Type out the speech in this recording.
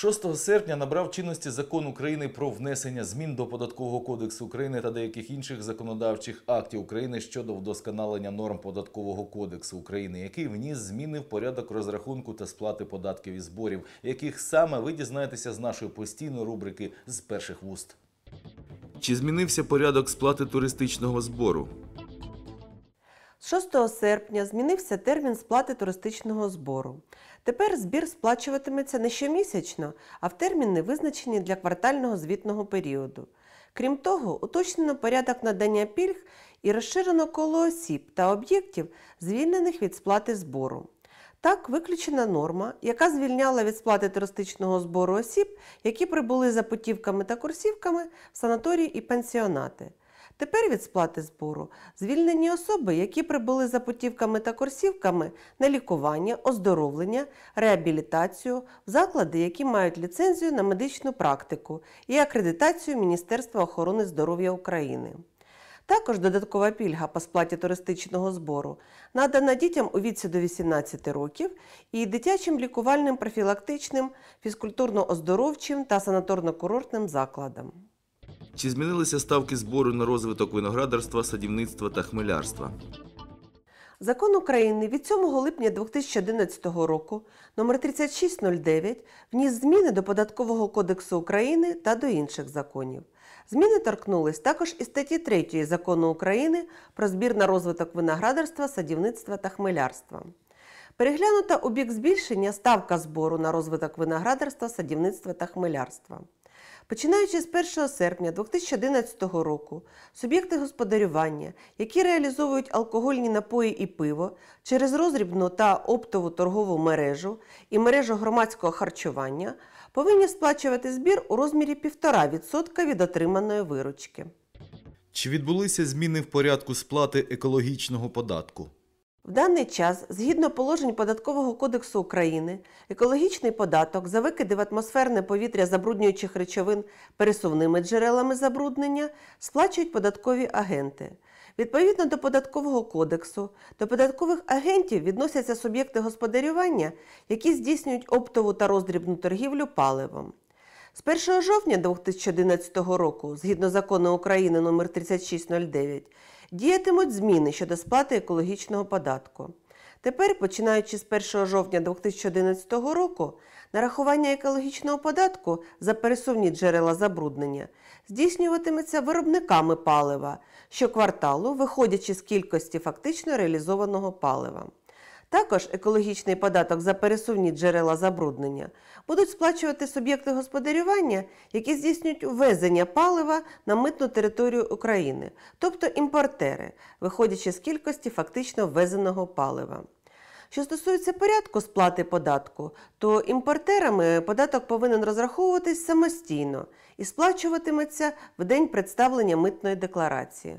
6 серпня набрав чинності закон України про внесення змін до податкового кодексу України та деяких інших законодавчих актів України щодо вдосконалення норм податкового кодексу України, який вніс зміни в порядок розрахунку та сплати податків і зборів, яких саме ви дізнаєтеся з нашої постійної рубрики з перших вуст. Чи змінився порядок сплати туристичного збору? З 6 серпня змінився термін сплати туристичного збору. Тепер збір сплачуватиметься не щомісячно, а в терміни, визначені для квартального звітного періоду. Крім того, уточнено порядок надання пільг і розширено коло осіб та об'єктів, звільнених від сплати збору. Так, виключена норма, яка звільняла від сплати туристичного збору осіб, які прибули за путівками та курсівками в санаторії і пансіонати. Тепер від сплати збору звільнені особи, які прибули за путівками та курсівками на лікування, оздоровлення, реабілітацію в заклади, які мають ліцензію на медичну практику і акредитацію Міністерства охорони здоров'я України. Також додаткова пільга по сплаті туристичного збору надана дітям у віці до 18 років і дитячим лікувальним профілактичним, фізкультурно-оздоровчим та санаторно-курортним закладам. Чи змінилися ставки збору на розвиток виноградарства, садівництва та хмелярства? Закон України від 7 липня 2011 року номер 3609 вніс зміни до Податкового кодексу України та до інших законів. Зміни торкнулись також і статті 3 Закону України про збір на розвиток виноградарства, садівництва та хмелярства. Переглянута у бік збільшення ставка збору на розвиток виноградарства, садівництва та хмелярства. Починаючи з 1 серпня 2011 року, суб'єкти господарювання, які реалізовують алкогольні напої і пиво через розрібну та оптову торгову мережу і мережу громадського харчування, повинні сплачувати збір у розмірі 1,5% від отриманої виручки. Чи відбулися зміни в порядку сплати екологічного податку? В даний час, згідно положень Податкового кодексу України, екологічний податок за викиди в атмосферне повітря забруднюючих речовин пересувними джерелами забруднення сплачують податкові агенти. Відповідно до Податкового кодексу, до податкових агентів відносяться суб'єкти господарювання, які здійснюють оптову та роздрібну торгівлю паливом. З 1 жовтня 2011 року, згідно закону України номер 3609, діятимуть зміни щодо сплати екологічного податку. Тепер, починаючи з 1 жовтня 2011 року, нарахування екологічного податку за пересувні джерела забруднення здійснюватиметься виробниками палива щокварталу, виходячи з кількості фактично реалізованого палива. Також екологічний податок за пересувні джерела забруднення будуть сплачувати суб'єкти господарювання, які здійснюють ввезення палива на митну територію України, тобто імпортери, виходячи з кількості фактично ввезеного палива. Що стосується порядку сплати податку, то імпортерами податок повинен розраховуватись самостійно і сплачуватиметься в день представлення митної декларації.